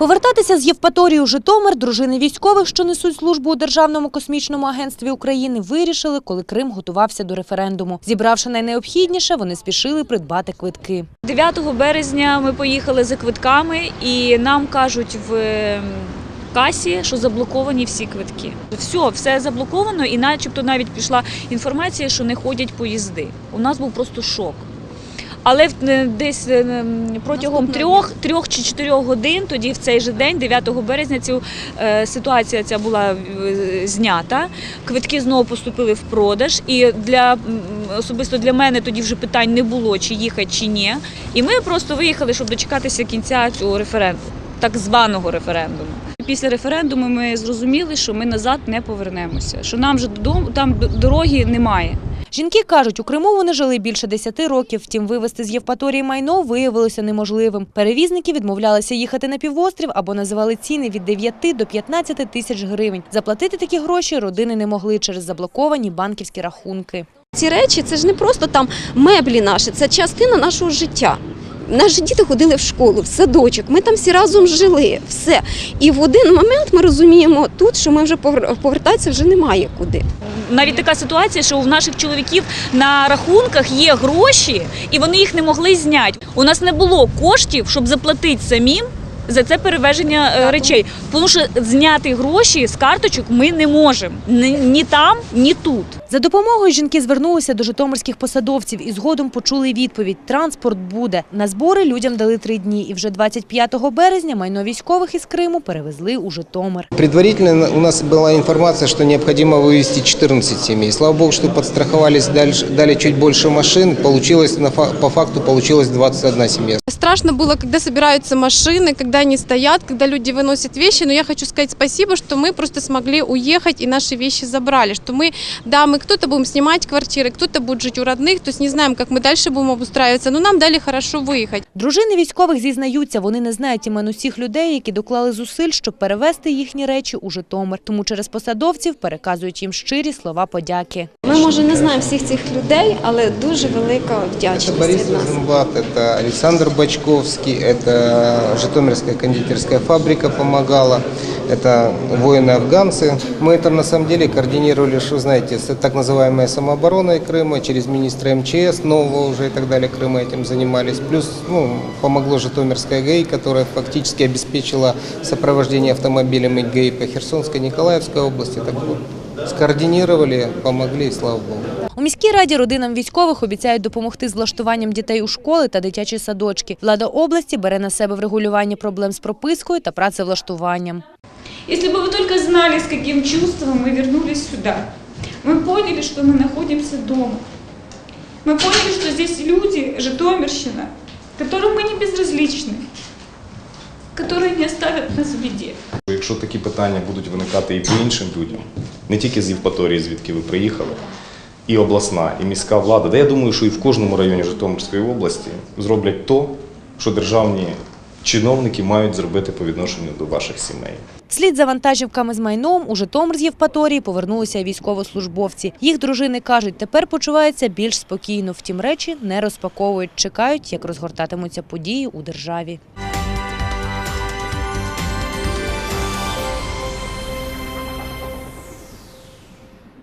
Повертатися з Євпаторії у Житомир дружини військових, що несуть службу у Державному космічному агентстві України, вирішили, коли Крим готувався до референдуму. Зібравши найнеобхідніше, вони спішили придбати квитки. 9 березня ми поїхали за квитками, і нам кажуть в ем, касі, що заблоковані всі квитки. Все, все заблоковано, і начебто навіть пішла інформація, що не ходять поїзди. У нас був просто шок. Але е, десь е, протягом трьох, трьох чи чотирьох годин, тоді в цей же день, 9 березня, цю е, ситуація ця була знята. Квитки знову поступили в продаж. І для особисто для мене тоді вже питань не було, чи їхати, чи ні. І ми просто виїхали, щоб дочекатися кінця цього референдуму, так званого референдуму. Після референдуму ми зрозуміли, що ми назад не повернемося, що нам вже додому там дороги немає. Жінки кажуть, у Криму вони жили більше 10 років, втім вивезти з Євпаторії майно виявилося неможливим. Перевізники відмовлялися їхати на півострів або називали ціни від 9 до 15 тисяч гривень. Заплатити такі гроші родини не могли через заблоковані банківські рахунки. Ці речі це ж не просто там меблі наші, це частина нашого життя. Наші діти ходили в школу, в садочок. Ми там всі разом жили. Все. І в один момент ми розуміємо тут, що ми вже повертатися вже немає куди. Навіть така ситуація, що у наших чоловіків на рахунках є гроші, і вони їх не могли зняти. У нас не було коштів, щоб заплатити самим за це перевезення е, речей. Тому що зняти гроші з карточок ми не можемо ні, ні там, ні тут. За допомогою жінки звернулися до житомирських посадовців і згодом почули відповідь – транспорт буде. На збори людям дали три дні і вже 25 березня майно військових із Криму перевезли у Житомир. Предварительно у нас была информация, что необходимо вывести 14 семей. Слава богу, что подстраховались, дальше, дали чуть больше машин. Получилось, на фа- по факту получилось 21 семья. Страшно было, когда собираются машины, когда они стоят, когда люди выносят вещи. Но я хочу сказать спасибо, что мы просто смогли уехать и наши вещи забрали. Что мы, да, мы кто-то будем снимать квартиры, кто-то будет жить у родных, то есть не знаем, как мы дальше будем обустраиваться, но нам дали хорошо выехать. Дружини військових зізнаються, вони не знають імен усіх людей, які доклали зусиль, щоб перевезти їхні речі у Житомир. Тому через посадовців переказують їм щирі слова подяки. Ми, може, не знаємо всіх цих людей, але дуже велика Это вдячність Борис від нас. Розенблат, это Александр Бачковский, это Житомирская кондитерская фабрика помогала, это воины-афганцы. Мы это на самом деле координировали, что знаете, с так называемой самообороной Крыма, через министра МЧС нового уже и так далее Крыма этим занимались. Плюс ну, помогло Житомирская ГАИ, которая фактически обеспечила сопровождение автомобилями ГАИ по Херсонской, Николаевской области. Так вот, скоординировали, помогли, и слава Богу. У міській раді родинам військових обіцяють допомогти з влаштуванням дітей у школи та дитячі садочки. Влада області бере на себе врегулювання проблем з пропискою та працевлаштуванням. Если бы вы только знали, с каким чувством мы вернулись сюда. Мы поняли, что мы находимся дома. Мы поняли, что здесь люди, Житомирщина, которым мы не безразличны, которые не оставят нас в беде. Якщо такі питання будуть виникати і по іншим людям, не тільки з Євпаторії, звідки ви приїхали, і обласна, і міська влада, де я думаю, що і в кожному районі Житомирської області зроблять то, що державні чиновники мають зробити по відношенню до ваших сімей. Слід за вантажівками з майном у Житомир з Євпаторії повернулися військовослужбовці. Їх дружини кажуть, тепер почуваються більш спокійно. Втім, речі не розпаковують, чекають, як розгортатимуться події у державі.